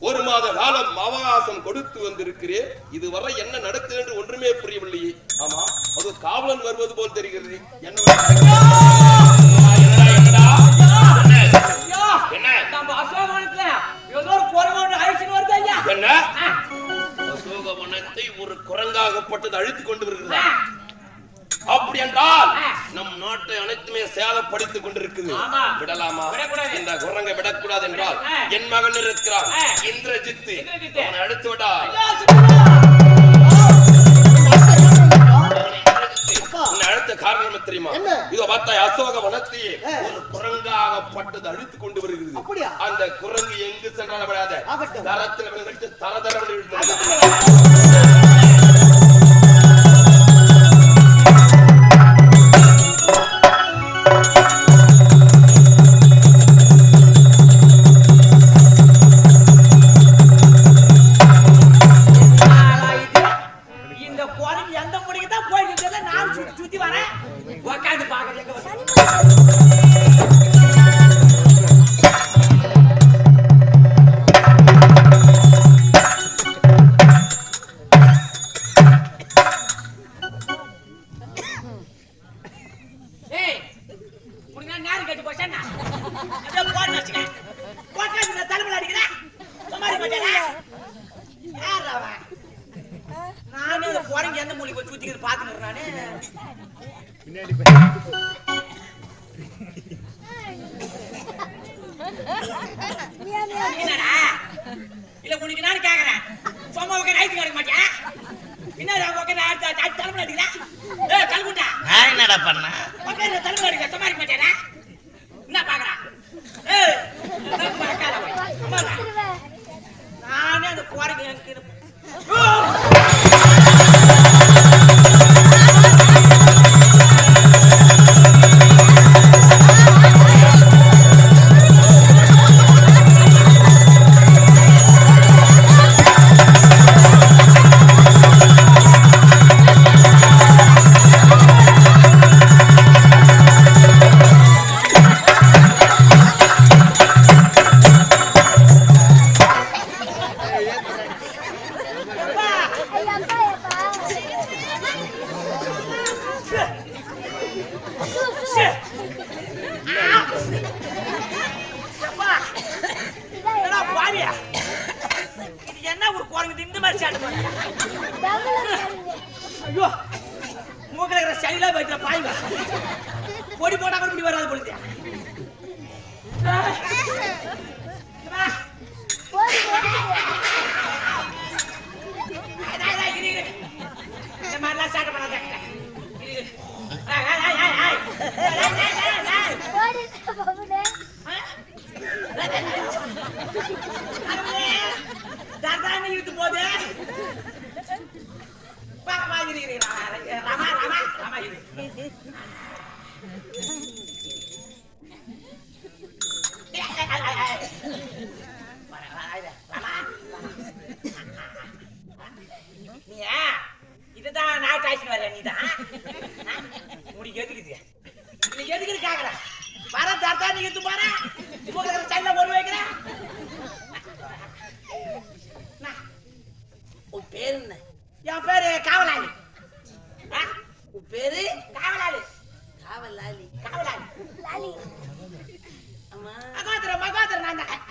ஒரு மாத காலம் அவகாசம் கொடுத்து வந்திருக்கிறேன். இதுவரை என்ன நடக்குது என்று ஒன்றுமே புரியவில்லையே. ஆமா அது காவலன் வருவது போல் தெரிகிறது. என்ன என்ன? நம்ம அசோகவனத்துல ஏதோ ஒரு அசோகவனத்தை குரங்காகப்பட்டது அழித்துக் கொண்டு வருகிறது. அப்படி என்றால். நம் நாட்டை அனைத்துமே சேதப்படுத்திக் கொண்டிருக்குது. விடலாமா. இந்த குரங்கை விடக்கூடாது என்றால். என் மகன் இருக்கிறான். இந்திரஜித்து. அவனை அழைத்து விடா அழைத்த காரணம் தெரியுமா? இதோ பார்த்தா அசோக வனத்தையே ஒரு குரங்காகப்பட்டது அழித்துக் கொண்டு வருகிறது? அந்த குரங்கு எங்கு சென்றாலும் விடாத. தரத்தில் விழுந்து தரதர நானே குரங்கு எந்த மூலைக்கு போய் சுத்திக்கிட்டு பாத்துன்னு நானு. என்னடா? இல்ல உனக்கு நான் கேக்குறேன். சும்மா உட்காந்து ஐத்து கிடக்க மாட்டியா? என்ன உட்காந்து தலைமையில அடிக்கிறேன் ஏ கல்குண்டா நான் என்னடா பண்ண? உட்காந்து தலைமையில அடிக்கிற. சும்மா இருக்க என்ன? பாக்குறான் இருடா. நானே அந்த குரங்கு எனக்கு என்ன ஒரு குரங்கு இந்த மாதிரி சேட்டை ஐயோ மூக்கில் இருக்கிற சைலா வைக்கிற பாய்வா பொடி போட்டா கூட இப்படி வராது பொழுது இந்த மாதிரிலாம் சேட்டை பண்ணாத இரு, இரு. ஏய், ஏய், ஏய், ஏய், ஏய். ஏய், ஏய், ஏய், ஏய், ஏய். தர்தானி இழுத்து போகுது. வா, வா, இரு, இரு, இரு. ராமா, ராமா, ராமா, இரு. ஏய், ஏய், ஏய், ஏய், ஏய். வா, வா, இரு. ராமா, ராமா. நீயா? இதுதான் நாட்டு ஆட்சி வர நீதான் முடிக்கு எதுக்குது நீ எதுக்குது கேக்குற? வர தர்தா நீ எடுத்து போற? மூக்கில் சைட்ல ஒரு வைக்கிறேன் உன் பேர் என்ன? என் பேரு காவலாளி? உன் பேரு காவலாளி. காவலாளி. காவலாளி. ஆமா மகோதர மகோதர நான் தான்.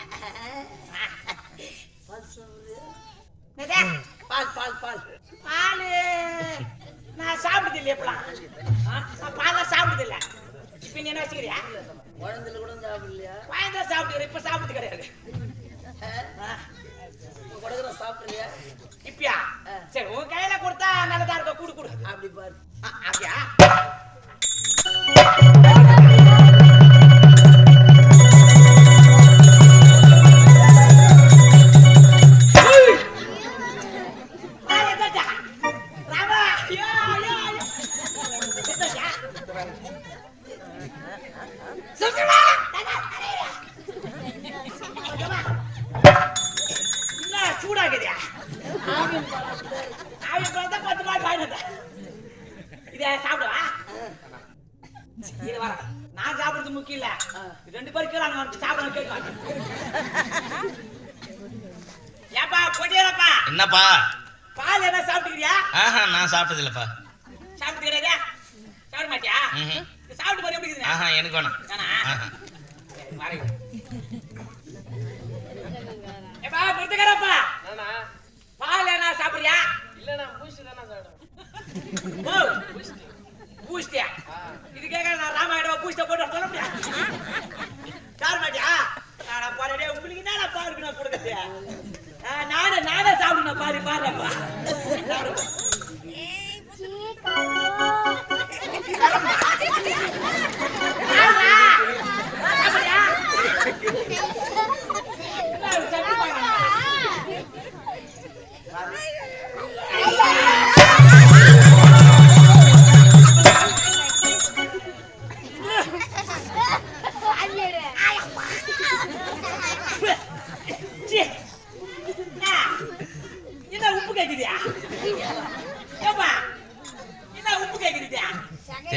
சூடாக்குதியா ஆவி பார்த்தா பத்து ரூபாய் வாங்கிட்டு இதை சாப்பிடுவா? இது வர. நான் சாப்பிடுறது முக்கியம் இல்ல. ரெண்டு பேரும் கீழே அங்க வந்து சாப்பிட கேட்க என்னப்பா? பால் என்ன சாப்பிட்டுக்கிறியா? ஆஹா நான் சாப்பிட்டது இல்லப்பா. சாப்பிட்டு கிடையாதா சாப்பிட மாட்டியா? சாப்பிட்டு பாரு எப்படி இருக்குது? ஆஹா எனக்கு வேணாம். ஏப்பா பால் என்ன சாப்பிடுறியா? ஓ பூஸ்டியா இது கேட்க நான் ராமாயணம் பூஸ்ட போட்டு சொல்ல முடியாது சாப்பிட மாட்டியா? நான் பாருடே உங்களுக்கு என்ன பாருக்கு நான் கொடுக்கறது? ஆ, நானே நானே சாப்பிடணும் பாரு பாருப்பா. சீ.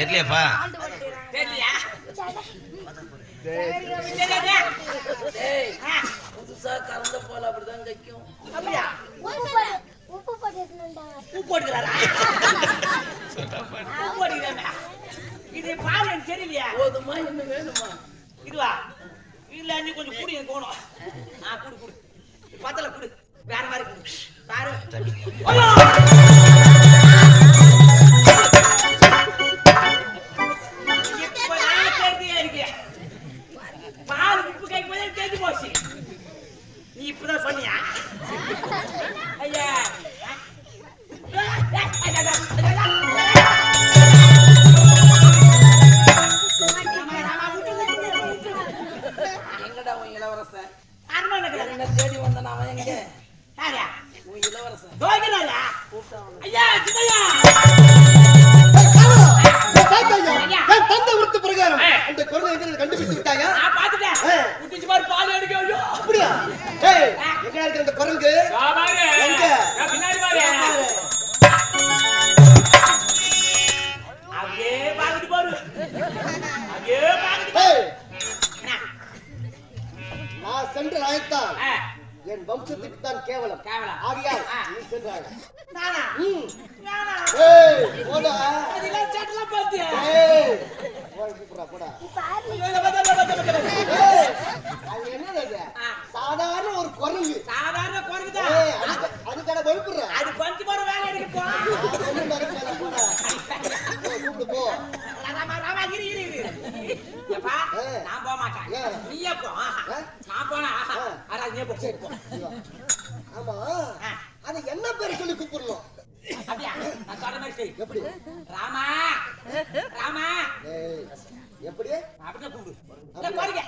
தெரியலையாப்பா. புதுசா கறந்த போல அப்படிதான் கைக்கும் அப்படியா? உப்பு போட்டுக்கிறாரா? உப்பு போட்டுக்கிறாரா? இது பால் எனக்கு தெரியலையா. போதுமா இன்னும் வேணுமா இதுவா? இல்ல நீ கொஞ்சம் குடு எனக்கு வேணும். ஆ குடு குடு. பத்தல குடு. வேற மாதிரி குடு. பாரு. இப்பதான் சொன்னியா ஐயா எங்கடா உன் இளவரசன்? என்ன தேடி வந்தான் அவன் எங்க? உன் இளவரசன். ஐயா. என் தந்தை உறுத்து பிரகாரம். அந்த எங்க கண்டுபிடிச்சு விட்டாயா? போய் கூப்பிடுறா அது என்னது சாதாரண ஒரு குரங்கு சாதாரண குரங்குதான். ஏய் அதுக்கு பயப்படுற அது பஞ்சு போற வேலை இருக்கு போ. போ இரு, இரு, இரு. ஏப்பா, நான் போக மாட்டேன். நீயே போ. ஏ? நான் போனா, அடா, போ, போ. ஆமா அது என்ன பேர் சொல்லி கூப்பிடணும் அப்படியா? நான் சொல்ற மாதிரி எப்படி ராமா எப்படி அப்படியே கூப்பிடு. பாருங்க.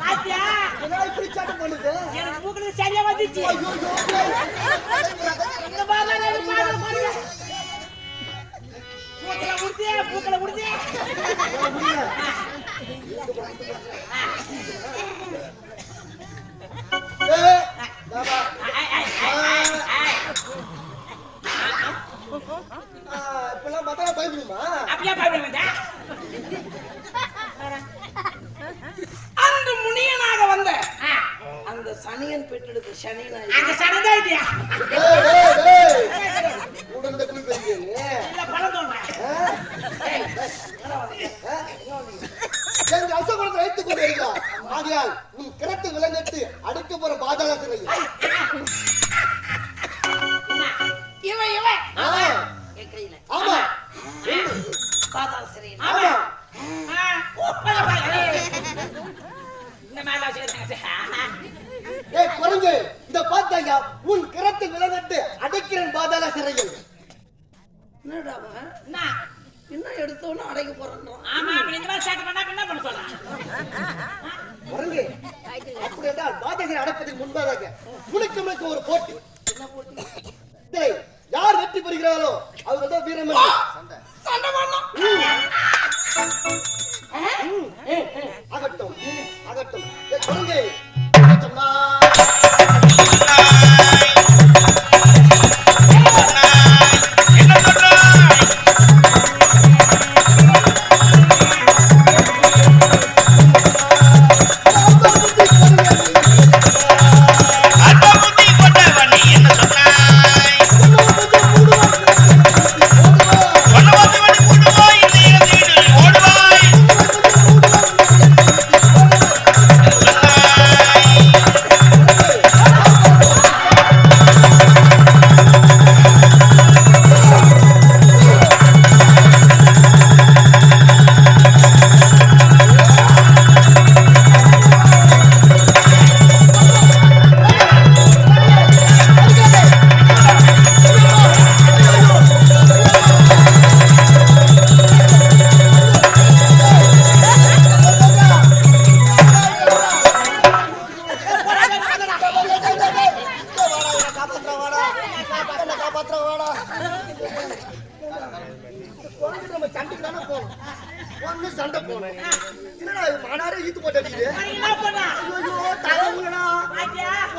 பாத்தியா? என்னடா இப்படி சாட்டம் பண்ணுது? எனக்கு மூக்குல சரியா வந்துச்சு. ஐயோ, இந்த மாதிரி நான் பாருங்க பாருங்க மூக்கல முடிச்சு மூக்கல முடிச்சு ஏய், தாபா. ஆ, இப்பெல்லாம் பார்த்தா பயப்படுமா? அப்படியே பயப்பட சனியன் பெற்றெடுத்த சனி நாய் அந்த சனதா இல்லையா ஏய், ஏய், ஏய். கூட இருந்த குழி பெரிய நீ. இல்ல பழம் தோன்றேன் வைத்துக். ஆகையால் நீ கிடத்து விலங்கட்டு அடைக்க போற பாதாள சிறையில்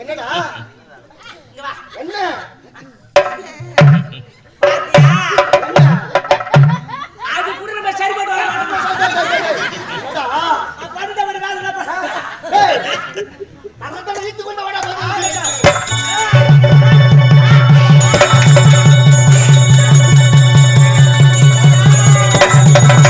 என்னடா?